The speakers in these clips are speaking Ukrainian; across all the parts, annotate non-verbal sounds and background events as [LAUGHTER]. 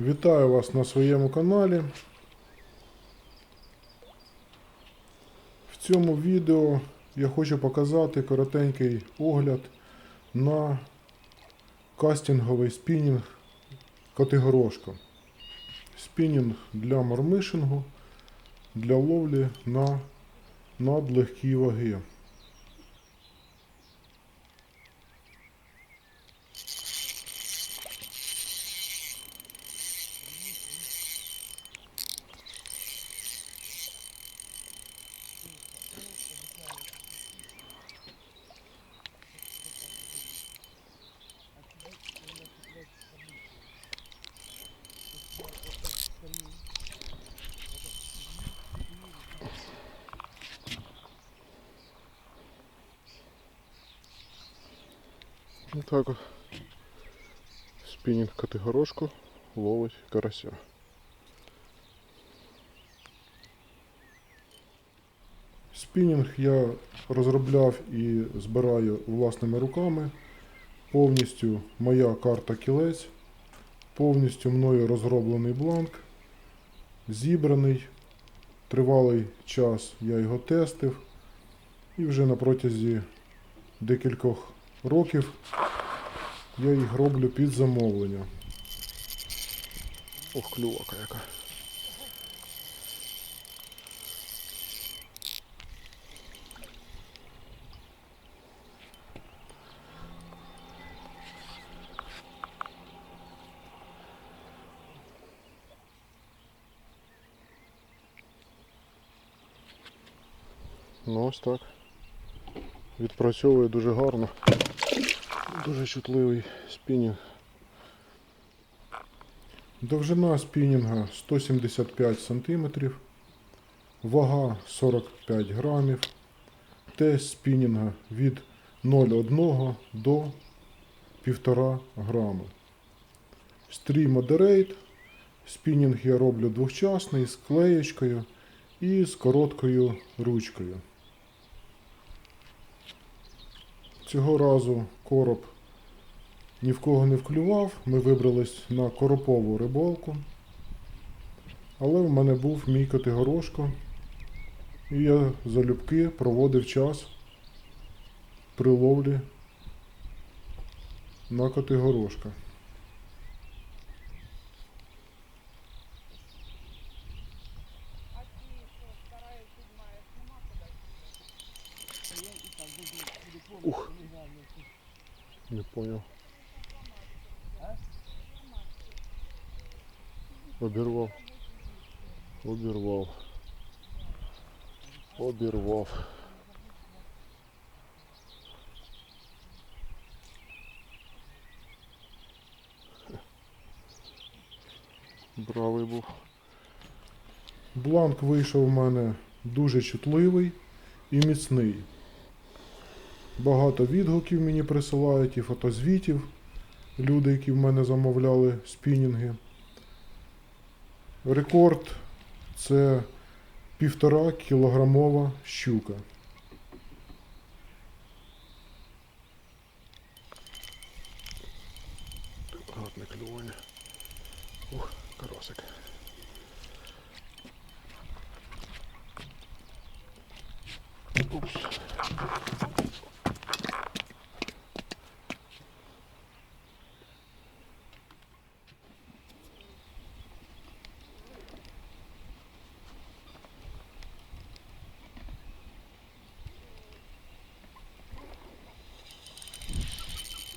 Вітаю вас на своєму каналі. В цьому відео я хочу показати коротенький огляд на кастинговий спінінг Котигорошка. Спінінг для мормишингу, для ловлі на надлегкі ваги. Ну так от. Спінінг Котигорошко ловить карася. Спінінг я розробляв і збираю власними руками. Повністю моя карта кілець, повністю мною розроблений бланк, зібраний. Тривалий час я його тестив. І вже на протязі декількох років я їх роблю під замовлення. Ох, клювака яка. Ну ось так. Відпрацьовує дуже гарно. Дуже чутливий спінінг. Довжина спінінга 175 см, вага 45 грамів, тест спінінга від 0,1 до 1,5 грама. Стрій Moderate. Спінінг я роблю двохчасний з клеєчкою і з короткою ручкою. Цього разу короб ні в кого не вклював. Ми вибрались на коропову рибалку. Але в мене був мій Котигорошко. І я залюбки проводив час при ловлі на Котигорошка. Ух. Не понял. Обірвав. Обірвав. Обірвав. Бравий був. Бланк вийшов у мене дуже чутливий і міцний. Багато відгуків мені присилають і фотозвітів. Люди, які в мене замовляли спінінги. Рекорд це півтора кілограмова щука. Гарне клювання. Ух, карасик. Упс.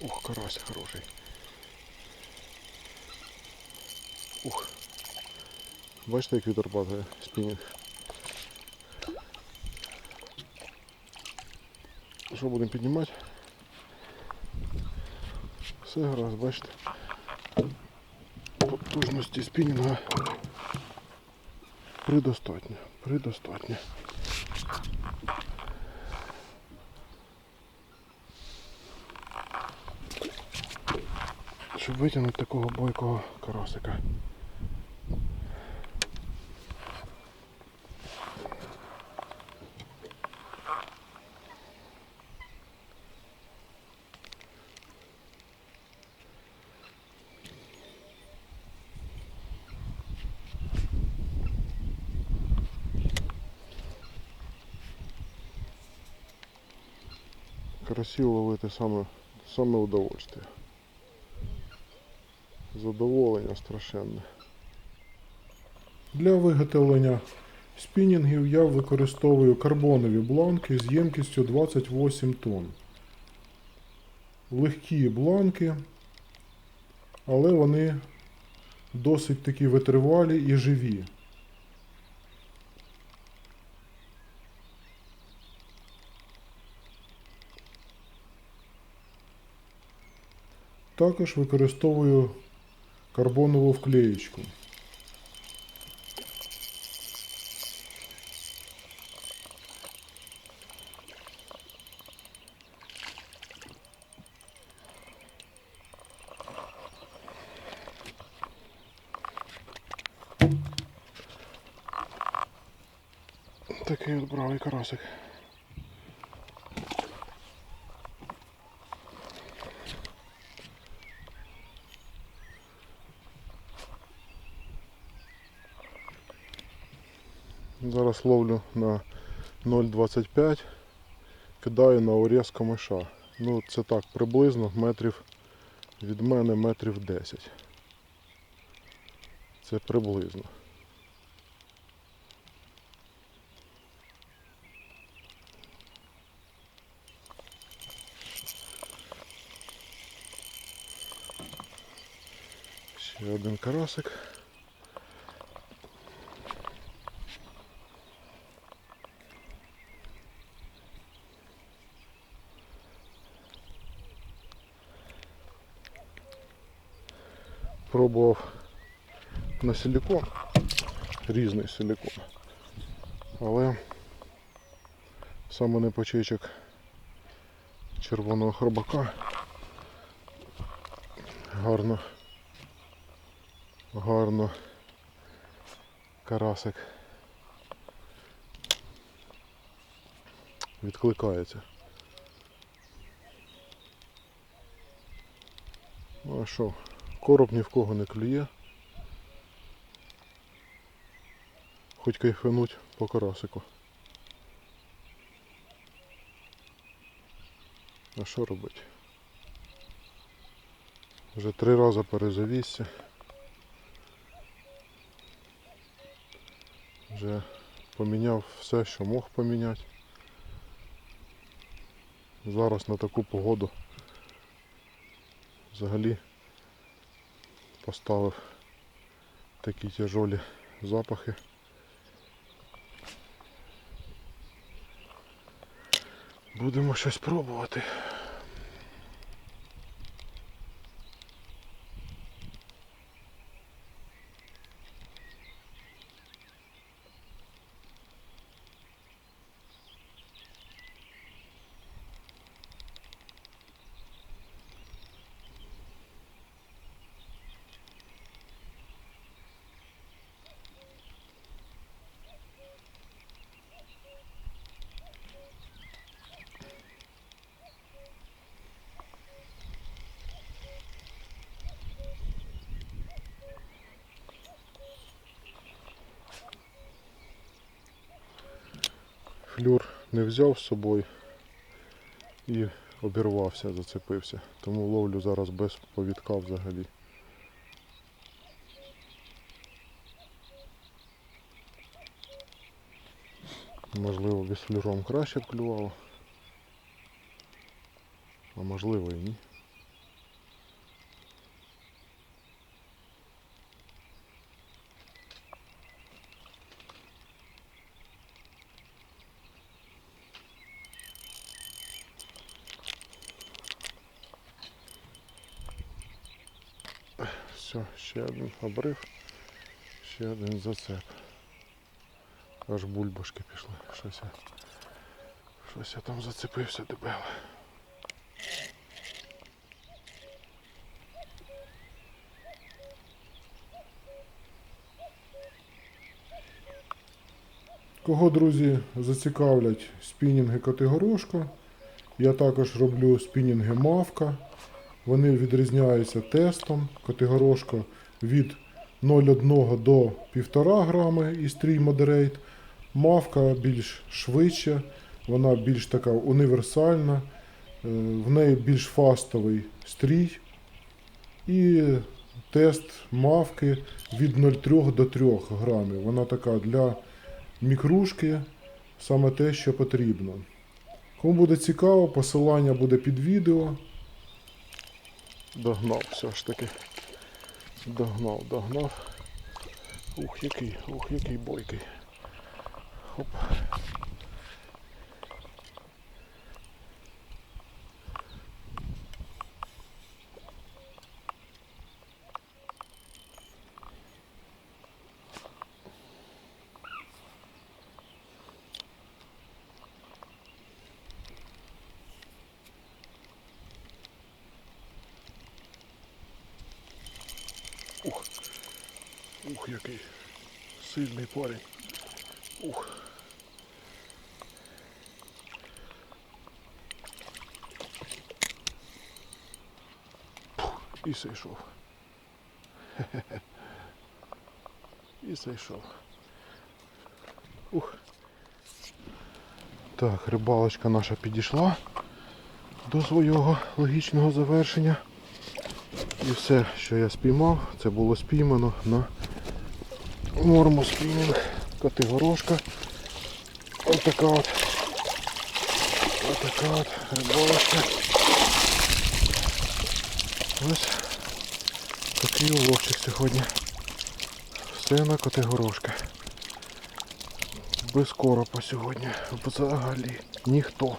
Ух, карась хороший. Ух. Бачите, як вітер падає спінінг. Що будемо піднімати? Все гаразд, бачите. Потужності спінінга предостатньо. Предостатньо. щоб витягнути такого бойкого карасика. Карасів ловити саме, саме удовольствие. Задоволення страшенне. Для виготовлення спінінгів я використовую карбонові бланки з ємкістю 28 тонн. Легкі бланки, але вони досить такі витривалі і живі. Також використовую карбонову вклеєчку. Такий от бравий карасик. Зараз ловлю на 0,25, кидаю на орез камиша. Ну, це так, приблизно метрів від мене метрів 10. Це приблизно. Ще один карасик. Пробував на силікон, різний силікон. Але саме не почечок червоного хробака гарно гарно карасик відкликається. Ну а що, короб ні в кого не клює. Хоч кайфануть по карасику. А що робити? Вже три рази перезавісся. Вже поміняв все, що мог поміняти. Зараз на таку погоду взагалі поставив такі тяжолі запахи. Будемо щось пробувати. Флюр не взяв з собою і обірвався, зацепився. Тому ловлю зараз без повідка взагалі. Можливо, без флюром краще б клювало. А можливо і ні. Все, ще один обрив, ще один зацеп. Аж бульбашки пішли. Щось я, щось я там зацепився дебело. Кого, друзі, зацікавлять спінінги Котигорошко, я також роблю спінінги Мавка. Вони відрізняються тестом. Котигорошко від 0,1 до 1,5 грами і стрій Moderate. Мавка більш швидша, вона більш така універсальна. в неї більш фастовий стрій. І тест мавки від 0,3 до 3 грамів. Вона така для мікрушки, саме те, що потрібно. Кому буде цікаво, посилання буде під відео. Догнав все ж таки. Догнав, догнав. Ух, який, ух, який бойкий. Хоп. Ух, який сильний парень. Ух. І. Хе-хе-хе. [LAUGHS] І зайшов. Ух. Так, рибалочка наша підійшла до свого логічного завершення. І все, що я спіймав, це було спіймано на норму спінінг категорошка. Ось така от. Ось така от рибалочка. Ось такий уловчик сьогодні. Все на категорошка. Без коропа сьогодні. Взагалі ніхто.